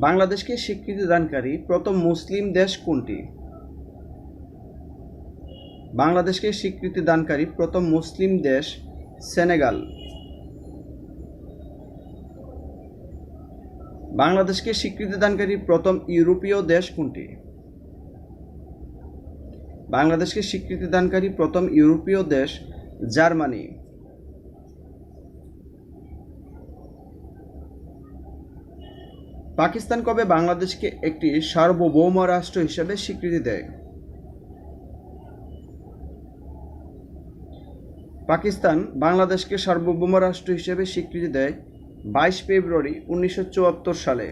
বাংলাদেশকে স্বীকৃতি দানকারী প্রথম মুসলিম দেশ কোনটি? বাংলাদেশকে স্বীকৃতি দানকারী প্রথম মুসলিম দেশ সেনেগাল। বাংলাদেশকে স্বীকৃতি দানকারী প্রথম ইউরোপীয় দেশ কোনটি? বাংলাদেশকে স্বীকৃতি দানকারী প্রথম ইউরোপীয় দেশ জার্মানি। পাকিস্তান কবে বাংলাদেশকে একটি সার্বভৌম রাষ্ট্র হিসেবে স্বীকৃতি দেয়? পাকিস্তান বাংলাদেশকে সার্বভৌম রাষ্ট্র হিসেবে স্বীকৃতি দেয় বাইশ ফেব্রুয়ারি উনিশশো চুয়াত্তর সালে।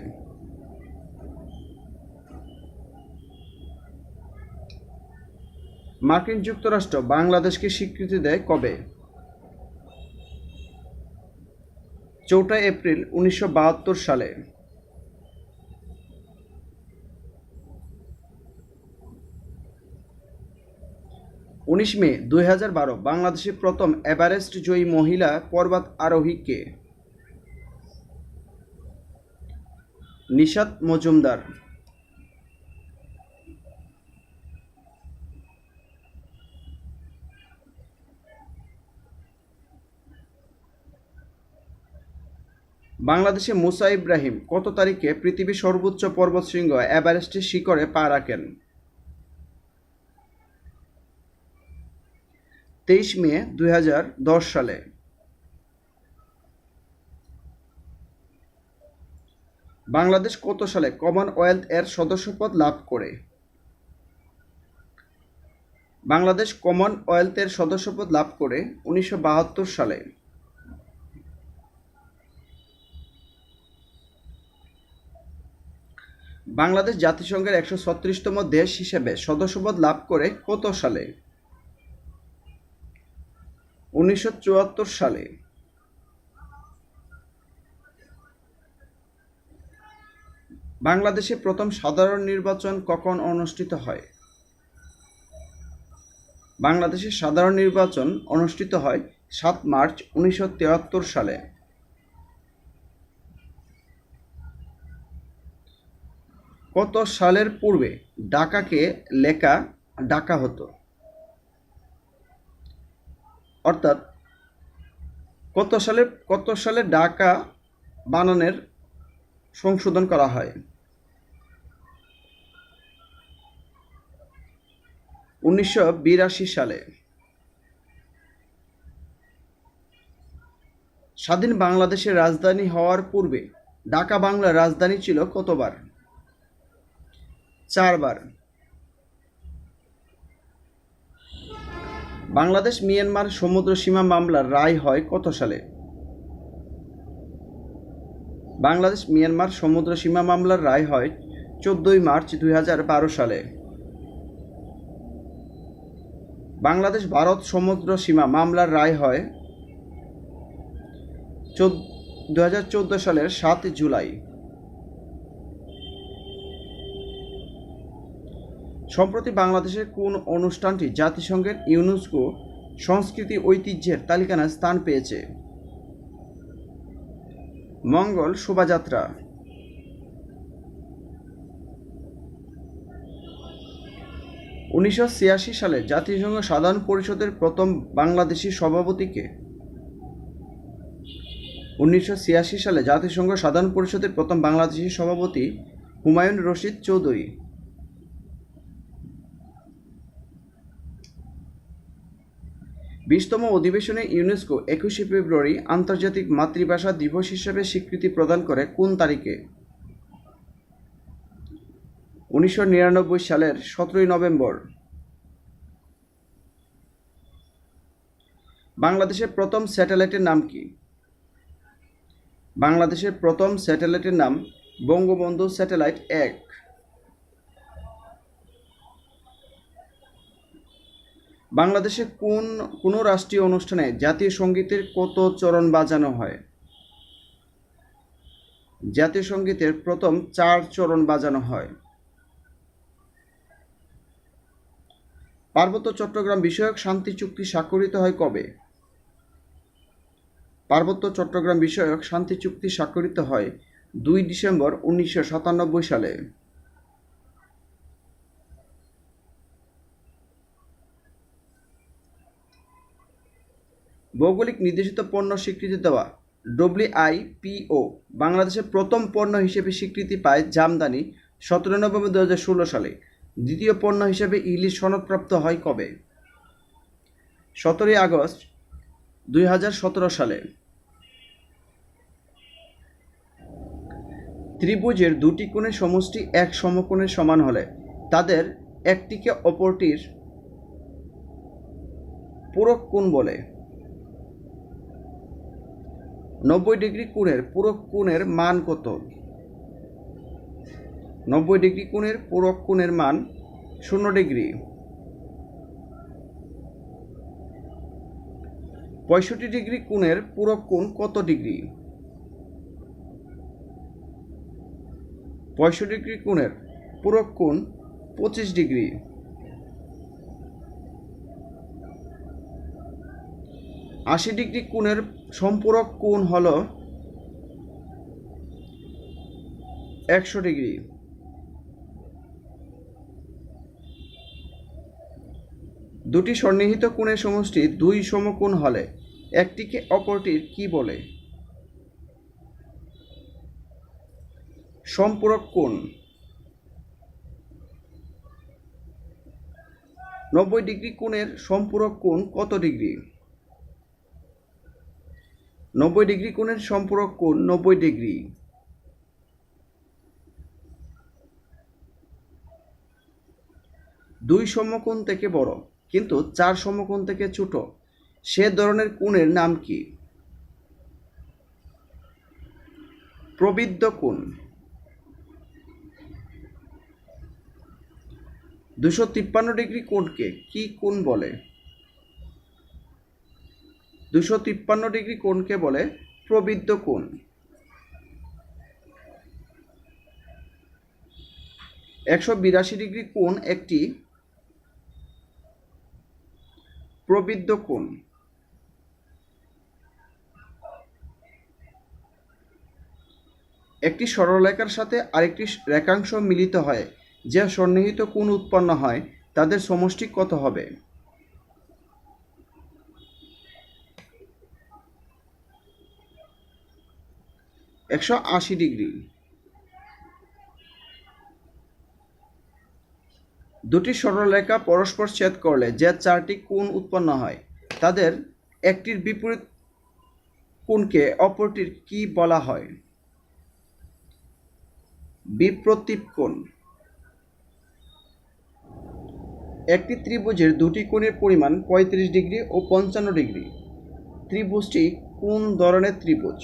মার্কিন যুক্তরাষ্ট্র বাংলাদেশকে স্বীকৃতি দেয় কবে? চৌঠা এপ্রিল উনিশশো বাহাত্তর সালে। উনিশ মে দুই হাজার বারো বাংলাদেশের প্রথম এভারেস্ট জয়ী মহিলা পর্বত আরোহী কে নিশাত মজুমদার। বাংলাদেশে মুসা ইব্রাহিম কত তারিখে পৃথিবীর সর্বোচ্চ পর্বত পর্বতশৃঙ্গ এভারেস্টের শিখরে পা রাখেন? তেইশ মে দুই হাজার দশ সালে। বাংলাদেশ কত সালে কমনওয়েলথ এর সদস্যপদ লাভ করে? বাংলাদেশ কমনওয়েলথ কমনওয়েলথের সদস্যপদ লাভ করে উনিশশো বাহাত্তর সালে। বাংলাদেশ জাতিসংঘের একশো ছত্রিশতম দেশ হিসেবে সদস্যপদ লাভ করে কত সালে? উনিশশো চুয়াত্তর সালে। বাংলাদেশে প্রথম সাধারণ নির্বাচন কখন অনুষ্ঠিত হয়? বাংলাদেশে সাধারণ নির্বাচন অনুষ্ঠিত হয় সাত মার্চ উনিশশো তিয়াত্তর সালে। কত সালের পূর্বে ঢাকাকে লেখা ডাকা হতো? অর্থাৎ কত সালে কত সালে ঢাকা বানানের সংশোধন করা হয়? উনিশশো বিরাশি সালে। স্বাধীন বাংলাদেশের রাজধানী হওয়ার পূর্বে ঢাকা বাংলার রাজধানী ছিল কতবার? চারবার। বাংলাদেশ, মিয়ানমার, সমুদ্র সীমা মামলার রায় হয় কত সালে? বাংলাদেশ, মিয়ানমার, সমুদ্র সীমা মামলার রায় হয় চোদ্দই মার্চ দুই হাজার বারো সালে। বাংলাদেশ, ভারত, সমুদ্র সীমা মামলার রায় হয় দুহাজার চোদ্দ সালের সাত জুলাই। সম্প্রতি বাংলাদেশের কোন অনুষ্ঠানটি জাতিসংঘের ইউনেস্কো সংস্কৃতি ঐতিহ্যের তালিকায় স্থান পেয়েছে? মঙ্গল শোভাযাত্রা। উনিশশো ছিয়াশি সালে জাতিসংঘ সাধারণ পরিষদের প্রথম বাংলাদেশি সভাপতিকে। উনিশশো ছিয়াশি সালে জাতিসংঘ সাধারণ পরিষদের প্রথম বাংলাদেশি সভাপতি হুমায়ুন রশিদ চৌধুরী। বিশতম অধিবেশনে ইউনেস্কো একুশে ফেব্রুয়ারি আন্তর্জাতিক মাতৃভাষা দিবস হিসেবে স্বীকৃতি প্রদান করে কোন তারিখে? উনিশশো নিরানব্বই সালের সতেরোই নভেম্বর। বাংলাদেশের প্রথম স্যাটেলাইটের নাম কি? বাংলাদেশের প্রথম স্যাটেলাইটের নাম বঙ্গবন্ধু স্যাটেলাইট এক। বাংলাদেশে কোন, কোনো রাষ্ট্রীয় অনুষ্ঠানে জাতীয় সঙ্গীতের কত চরণ বাজানো হয়? জাতীয় সঙ্গীতের প্রথম চার চরণ বাজানো হয়। পার্বত্য চট্টগ্রাম বিষয়ক শান্তি চুক্তি স্বাক্ষরিত হয় কবে? পার্বত্য চট্টগ্রাম বিষয়ক শান্তি চুক্তি স্বাক্ষরিত হয় দুই ডিসেম্বর উনিশশো সাতানব্বই সালে। ভৌগোলিক নির্দেশিত পণ্য স্বীকৃতি দেওয়া ডব্লিউআইপিও বাংলাদেশের প্রথম পণ্য হিসেবে স্বীকৃতি পায় জামদানি সতেরো নভেম্বর দু হাজার ষোলো সালে। দ্বিতীয় পণ্য হিসেবে ইলিশ সনদপ্রাপ্ত হয় কবে? সতেরোই আগস্ট দুই হাজার সতেরো সালে। ত্রিভুজের দুটি কোণের সমষ্টি এক সমকোণের সমান হলে তাদের একটিকে অপরটির পূরক কোণ বলে। নব্বই ডিগ্রি কোণের পূরক কোণের মান কত? নব্বই ডিগ্রি কোণের পূরক কোণের মান শূন্য ডিগ্রি। পঁয়ষট্টি ডিগ্রি কোণের পূরক কোণ কত ডিগ্রি? পঁয়ষট্টি ডিগ্রি কোণের পূরক কোণ পঁচিশ ডিগ্রি। আশি ডিগ্রি কোণের সম্পূরক কোণ হল একশো ডিগ্রি। দুটি সন্নিহিত কোণের সমষ্টি দুই সমকোণ হলে, একটিকে অপরটির কি বলে? সম্পূরক কোণ। নব্বই ডিগ্রি কোণের সম্পূরক কোণ কত ডিগ্রি? নব্বই ডিগ্রি কোণের সম্পূরক কোণ নব্বই ডিগ্রি। দুই সমকোণ থেকে বড়, কিন্তু চার সমকোণ থেকে ছোট। সে ধরনের কোণের নাম কি? প্রবৃদ্ধ কোণ। দুশো তিপ্পান্ন ডিগ্রি কোণকে কি কোণ বলে? দুশো তিপ্পান্ন ডিগ্রি কোণকে বলে প্রবৃদ্ধ কোণ। একশো বিরাশি ডিগ্রি কোণ একটি প্রবৃদ্ধ কোণ। একটি সরলরেখার সাথে আরেকটি রেখাংশ মিলিত হয়, যে সন্নিহিত কোণ উৎপন্ন হয়। তাদের সমষ্টি কত হবে? একশো আশি ডিগ্রি। দুটি সরলরেখা পরস্পর ছেদ করলে যে চারটি কোণ উৎপন্ন হয়, তাদের একটির বিপরীত কোণকে অপরটির কি বলা হয়? বিপ্রতীপ কোণ। একটি ত্রিভুজের দুটি কোণের পরিমাণ পঁয়ত্রিশ ডিগ্রি ও পঞ্চান্ন ডিগ্রি। ত্রিভুজটি কোন ধরনের ত্রিভুজ?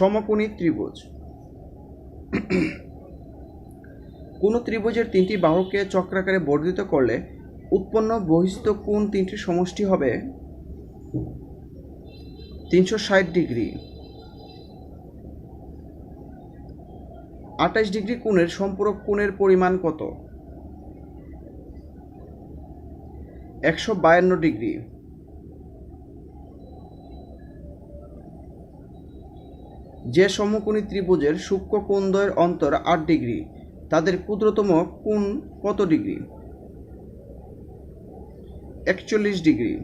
সমকোণী ত্রিভুজ। কোন ত্রিভুজের তিনটি বাহুকে চক্রাকারে বর্ধিত করলে উৎপন্ন বহিস্থ কোণ তিনটি সমষ্টি হবে তিনশো ষাট ডিগ্রি। আঠাশ ডিগ্রি কোণের সম্পূরক কোণের পরিমাণ কত? একশো বায়ান্ন ডিগ্রি। যে সমকোণী ত্রিভুজের সূক্ষ্ম কোণদ্বয়ের অন্তর আট ডিগ্রি, তাদের ক্ষুদ্রতম কোণ কত ডিগ্রি? একচল্লিশ ডিগ্রি।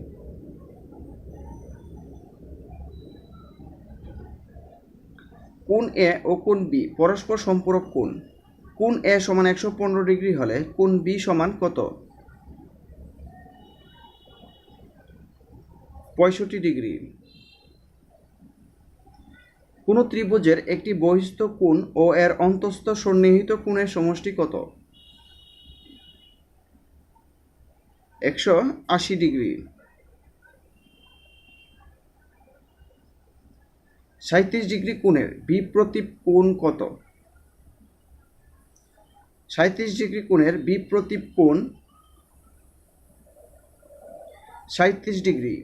কোণ এ ও কোণ বি পরস্পর সম্পূরক কোণ। কোণ এ সমান একশো পনেরো ডিগ্রি হলে কোণ বি সমান কত? পঁয়ষট্টি ডিগ্রি। কোন ত্রিভুজের একটি বহিস্থ কোণ ও এর অন্তস্থ সন্নিহিত কোণের সমষ্টি কত? একশো আশি ডিগ্রি। সাঁত্রিশ ডিগ্রি কোণের বিপ্রতীপ কোণ কত? সাঁত্রিশ ডিগ্রি কোণের বিপ্রতীপ কোণ সাঁত্রিশ ডিগ্রি।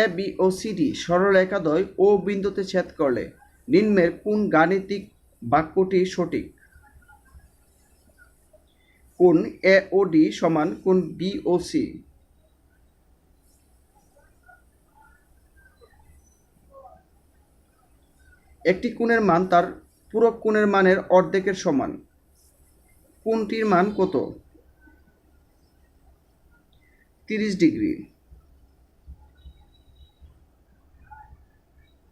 এ, বি ও সি, ডি সরল একাদয় ও বিন্দুতে ছেদ করলে নিম্নের কোন গাণিতিক বাক্যটি সঠিক? কোন এ ও ডি সমান কোন বি ও সি? একটি কোণের মান তার পূরক কোণের মানের অর্ধেকের সমান। কোনটির মান কত? তিরিশ ডিগ্রি।